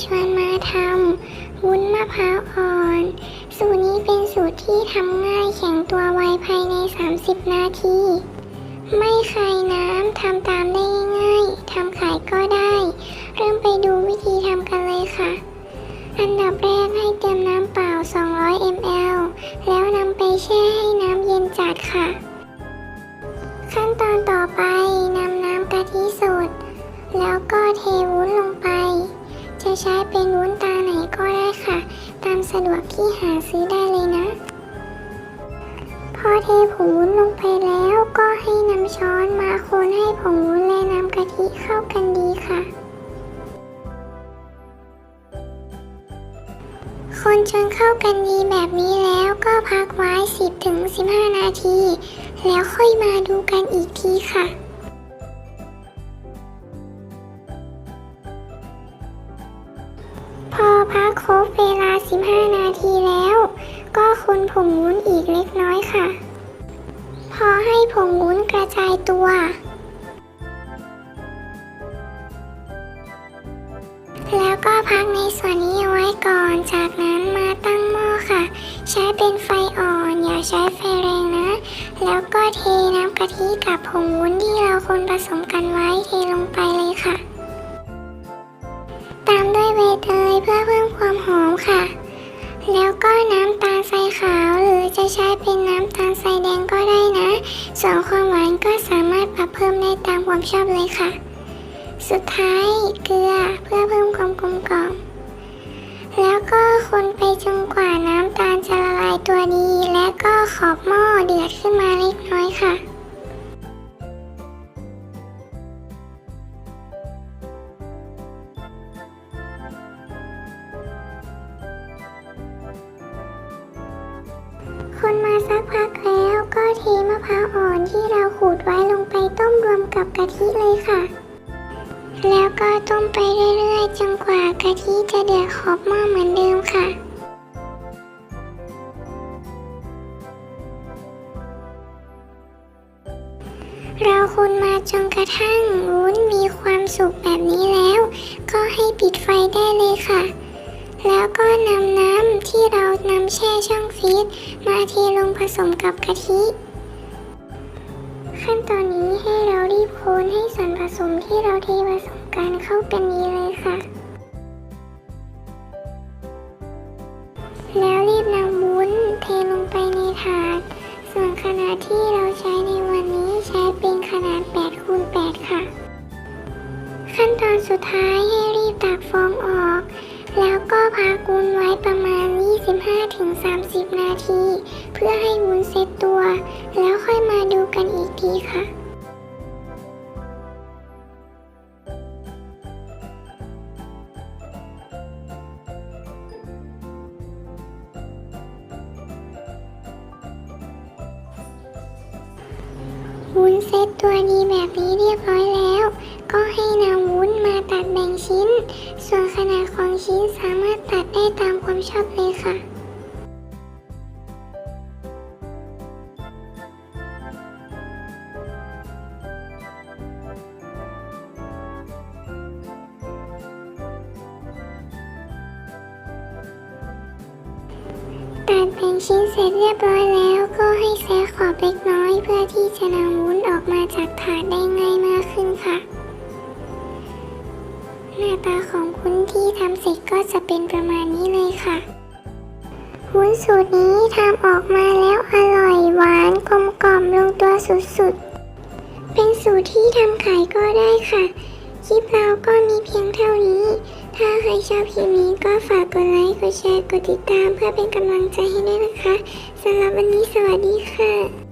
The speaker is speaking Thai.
ชวนมาทำวุ้นมะพร้าวอ่อน สูตรนี้เป็นสูตรที่ทำง่ายแข็งตัวไวภายใน 30 นาที ไม่คายน้ำทำตามได้ง่ายๆทำขายก็ได้ เริ่มไปดูวิธีทำกันเลยค่ะ อันดับแรกให้เตรียมน้ำเปล่า 200 ml แล้วนำไปแช่ให้น้ำเย็นจัดค่ะ ใช้เป็นวุ้นตาไหนก็ได้ค่ะ ตามสะดวกที่หาซื้อได้เลยนะ พอเทผงวุ้นลงไปแล้วก็ให้นำช้อนมาคนให้ผงวุ้นและน้ำกะทิเข้ากันดีค่ะ คนจนเข้ากันดีแบบนี้แล้วก็พักไว้ 10-15 นาที แล้วค่อยมาดูกันอีกทีค่ะ ครบเวลา 15 นาทีแล้ว ก็คนผงวุ้นอีกเล็กน้อยค่ะ พอให้ผงวุ้นกระจายตัว แล้วก็พักในส่วนนี้ไว้ก่อน จากนั้นมาตั้งหม้อค่ะ ใช้เป็นไฟอ่อน อย่าใช้ไฟแรงนะ แล้วก็เทน้ำกะทิกับผงวุ้นที่เราคนผสมกันไว้เทลงไปเลยค่ะามด้วยใบเตยเพื่อเพิ่มความหอมค่ะ แล้วก็น้ำตาลทรายขาวหรือจะใช้เป็นน้ำตาลทรายแดงก็ได้นะส่วนความหวานก็สามารถปรับเพิ่มได้ตามความชอบเลยค่ะ สุดท้ายเกลือเพื่อเพิ่มความกลมกล่อมแล้วก็คนไปจนกว่าน้ำตาล อ่อนที่เราขูดไว้ลงไปต้มรวมกับกะทิเลยค่ะ แล้วก็ต้มไปเรื่อยๆจนกว่ากะทิจะเดือดขอบหม้อเหมือนเดิมค่ะเราคนมาจนกระทั่งวุ้นมีความสุกแบบนี้แล้ว ก็ให้ปิดไฟได้เลยค่ะ แล้วก็นำน้ำที่เรานำแช่ช่องฟรีซมาเทลงผสมกับกะทิ ขั้นตอนนี้ให้เรารีบคนให้ส่วนผสมที่เราเทผสมกันเข้ากันดีเลยค่ะ แล้วรีบนำวุ้นเทลงไปในถาด ส่วนขนาดที่เราใช้ในวันนี้ใช้เป็นขนาด8คูณ8ค่ะ ขั้นตอนสุดท้ายให้รีบตักฟองออก แล้วก็พักวุ้นไว้ประมาณ 25-30 นาที เพื่อให้วุ้นเซตตัว แล้ว กันอีกทีค่ะ วุ้นเซตตัวดีแบบนี้เรียบร้อยแล้ว ก็ให้นำวุ้นมาตัดแบ่งชิ้น ส่วนขนาดของชิ้นสามารถตัดได้ตามความชอบเลยค่ะ ตัดแบ่งชิ้นเสร็จเรียบร้อยแล้วก็ให้แซะขอบเล็กน้อยเพื่อที่จะนำวุ้นออกมาจากถาดได้ง่ายมากขึ้นค่ะ หน้าตาของวุ้นที่ทำเสร็จก็จะเป็นประมาณนี้เลยค่ะ วุ้นสูตรนี้ทำออกมาแล้วอร่อยหวานกลมกล่อมลงตัวสุดๆ เป็นสูตรที่ทำขายก็ได้ค่ะ คลิปเราก็มีเพียงเท่านี้ ถ้าใครชอบคลิปนี้ก็ฝากกดไลค์ กดแชร์ กดติดตามเพื่อเป็นกำลังใจให้ด้วยนะคะสำหรับวันนี้สวัสดีค่ะ